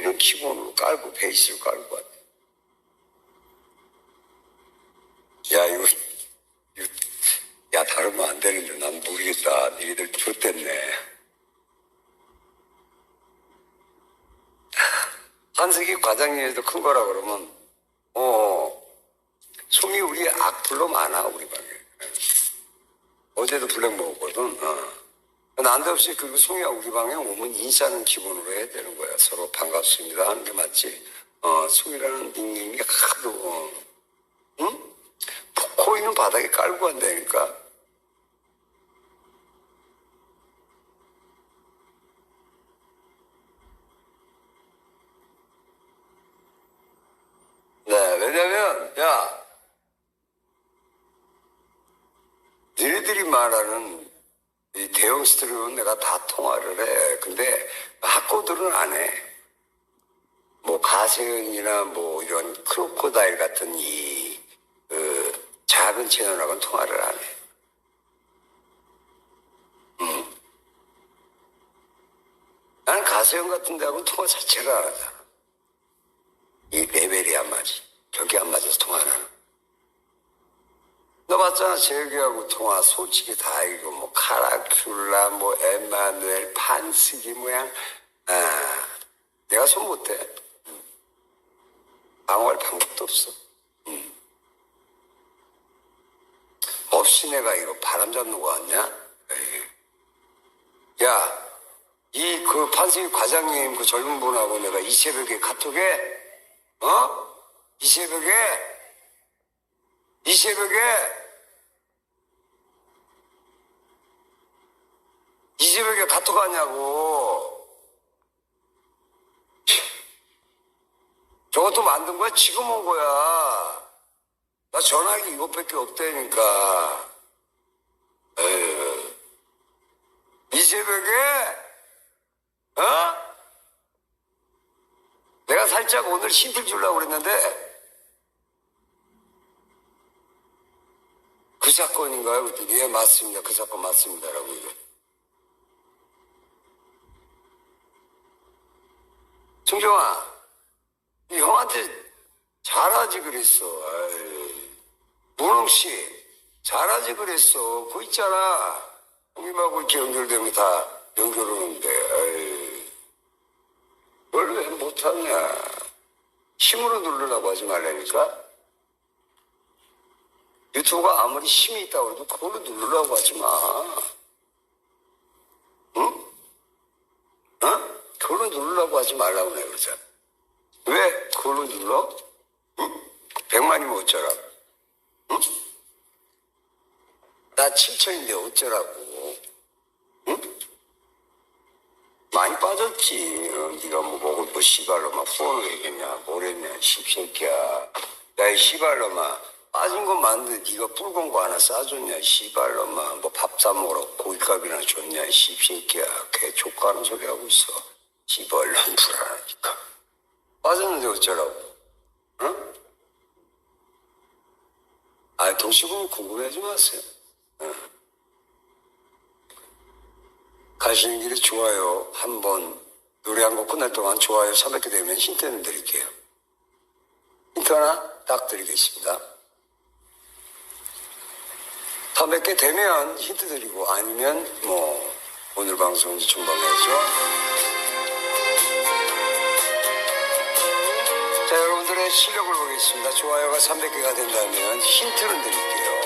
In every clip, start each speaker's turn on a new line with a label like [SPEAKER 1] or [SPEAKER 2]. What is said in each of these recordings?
[SPEAKER 1] 우리는 기본으로 깔고 베이스를 깔고 왔네. 야 이거, 이거 야 다르면 안 되는데 난 모르겠다. 너희들 좋댔네. 한석이 과장님에도 큰 거라 그러면 어 송이 우리 악플로 많아 우리 방에. 어제도 블랙 먹었거든. 어. 난데없이 그 송이야 우리 방에 오면 인사는 기본으로 해야 되는 거야. 서로 반갑습니다 하는 게 맞지. 어, 송이라는 닉네임이 하도, 어. 응? 코인은 바닥에 깔고 간다니까. 네, 왜냐면, 야, 너희들이 말하는 스튜디오는 내가 다 통화를 해. 근데 학고들은 안 해. 뭐 가세현이나 뭐 이런 크로코다일 같은 이 그, 작은 채널하고는 통화를 안 해. 음. 나는 가세현 같은 데하고는 통화 자체를 안 하잖아. 이 레벨이 안 맞지. 격이 안 맞아서 통화를 하는. 너 봤잖아 재혁이하고 통화. 솔직히 다 이거 뭐 카라큘라 뭐 에마누엘 판스기 모양. 아 내가 손 응. 방어할 방법도 없어. 응. 없이 내가 이거 바람 잡는 거 같냐? 야 이 그 판스기 과장님 그 젊은 분하고 내가 이 새벽에 카톡에? 어? 이 새벽에? 이 새벽에 이 새벽에 카톡 하냐고 저것도 만든 거야 지금 온 거야 나 전화기 이것밖에 없다니까 에휴. 이 새벽에 어? 내가 살짝 오늘 힌트 주려고 그랬는데 그 사건인가요? 그랬더니 예 맞습니다. 그 사건 맞습니다라고 이래. 정정아, 이 형한테 잘하지 그랬어. 문홍 씨, 잘하지 그랬어. 그거 있잖아. 형님하고 이렇게 연결되면 다 연결하는데, 그걸 왜 못하냐. 힘으로 누르라고 하지 말라니까? 유튜브가 아무리 힘이 있다고 해도 그걸로 누르라고 하지 마. 응? 누르라고 하지 말라고 내가 그러잖아. 왜 그걸로 눌러? 응? 백만이면 어쩌라고? 응? 나 7천인데 어쩌라고? 응? 많이 빠졌지. 어, 네가 뭐 먹을 뭐 씨발로마 후원을 했겠냐, 뭘 했냐, 십새끼야. 야, 이 씨발로마. 빠진 거 맞는데 네가 붉은 거 하나 싸줬냐, 씨발로마. 뭐 밥 사 먹으러 고깃값이나 줬냐, 이 십새끼야. 개 족가는 소리 하고 있어. 씨발놈 불안하니까. 빠졌는데 어쩌라고? 응? 아, 도시군 궁금해하지 마세요. 가시는 길에 좋아요 한 번 노래 한 곡 끝날 동안 좋아요 300개 되면 힌트는 드릴게요. 힌트 하나 딱 드리겠습니다. 300개 되면 힌트 드리고 아니면 뭐 오늘 방송 중방해야 실력을 보겠습니다. 좋아요가 300개가 된다면 힌트를 드릴게요.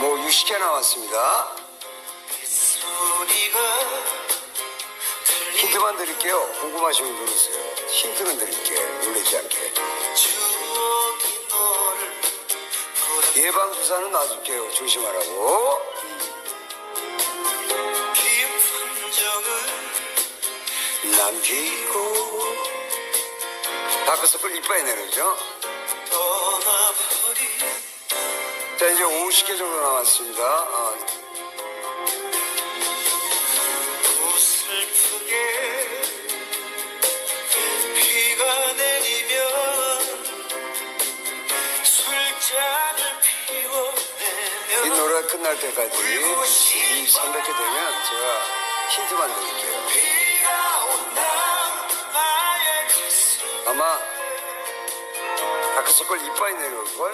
[SPEAKER 1] 뭐 60개 나왔습니다. 힌트만 드릴게요. 궁금하시면 누르세요. 힌트는 드릴게요. 놀라지 않게. 예방 주사는 놔줄게요. 조심하라고. 남기고 다크서클 이빨에 내려죠. 자 이제 50개 정도 남았습니다. 아, 이
[SPEAKER 2] 피워내면
[SPEAKER 1] 노래 끝날 때까지 이 300개 되면 제가 힌트만 드릴게요. 아마 다크서클 이빨이 내려올걸?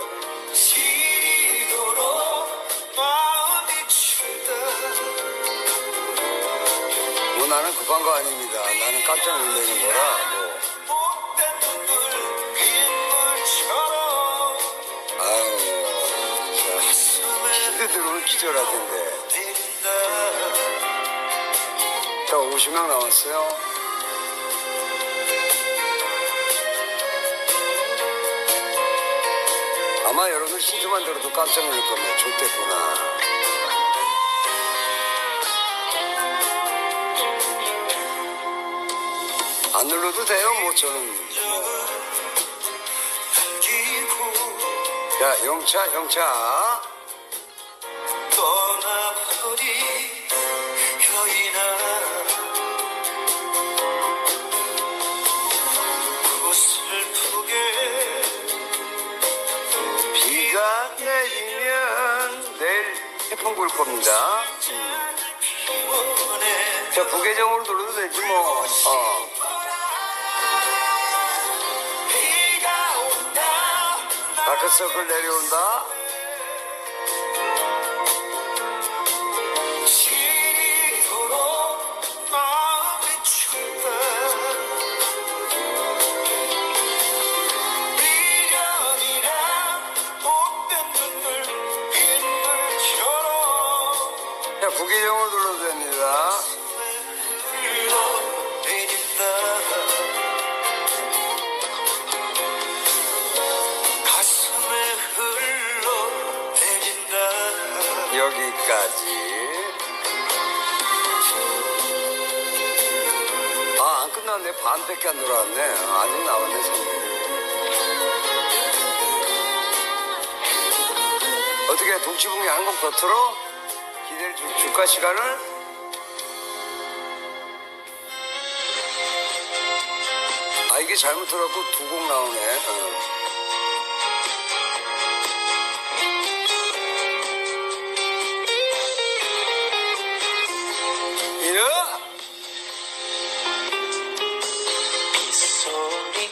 [SPEAKER 1] 뭐 나는 급한 거 아닙니다. 나는 깜짝 놀라는 거라 뭐. 아유, 힌트 들어오면 기절하던데. 자, 50명 남았어요. 아마 여러분들 힌트만 들어도 깜짝 놀랄 겁니다. 좋겠구나. 안 눌러도 돼요, 뭐 저는.
[SPEAKER 2] 기고
[SPEAKER 1] 자, 영차, 영차.
[SPEAKER 2] 떠나버린 여인아
[SPEAKER 1] 태풍 불 겁니다. 자, 부계정으로 눌러도 되지 뭐. 어. 다크서클 내려온다. 부계정으로 눌러도 됩니다. 여기까지. 아, 안 끝났네. 반밖에 안 들어왔네. 아직 나왔네, 선배. 어떻게 동치붕이 한곡 더 틀어? 기대를 줄, 줄까, 시간을? 아, 이게 잘못 들어갖고 두 곡 나오네. 어. 이어!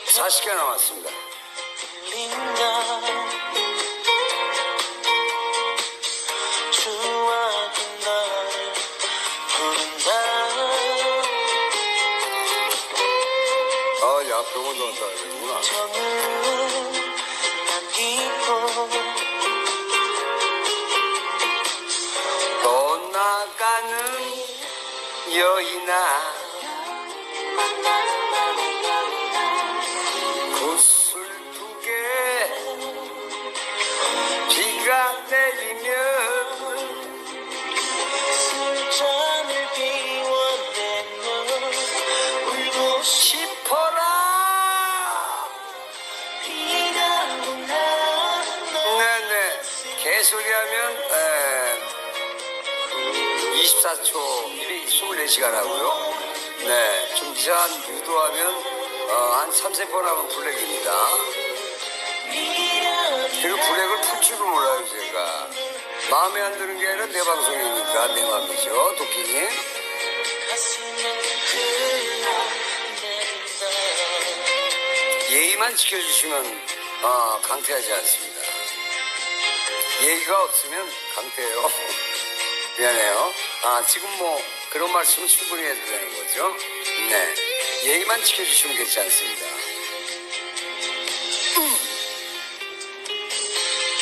[SPEAKER 1] 40개 남았습니다. 왔다 그러구나.
[SPEAKER 2] 정을 남기고
[SPEAKER 1] 떠나가는 여인아. 그 슬프게 비가 소리하면 에, 24초 24시간 하고요. 네 좀 이상한 유도하면 어, 한 3, 4번 하면 블랙입니다. 그리고 블랙을 풀 줄을 몰라요 제가. 마음에 안 드는 게 아니라 내 방송이니까 내 마음이죠 도끼님. 예의만 지켜주시면 어, 강퇴하지 않습니다 예의가 없으면 강퇴해요. 미안해요. 아 지금 뭐 그런 말씀은 충분히 해도 되는 거죠? 네. 예의만 지켜주시면 괜찮습니다.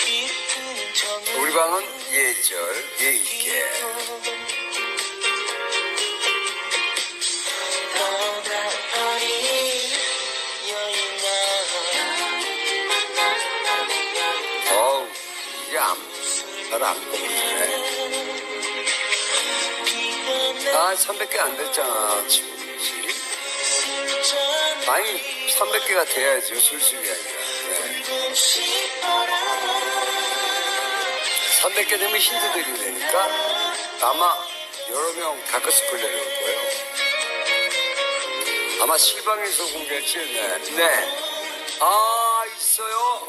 [SPEAKER 2] 깊은 정을
[SPEAKER 1] 우리 방은 예절 예의 있게 잘안 보이네 아 300개 안 됐잖아 지금. 아니 300개가 돼야죠 술술이 아니라. 네. 300개 되면 힌트 드리면 되니까 아마 여러 명 다크스쿨 내려올 거예요. 아마 실방에서 공개할지? 네. 네. 아 있어요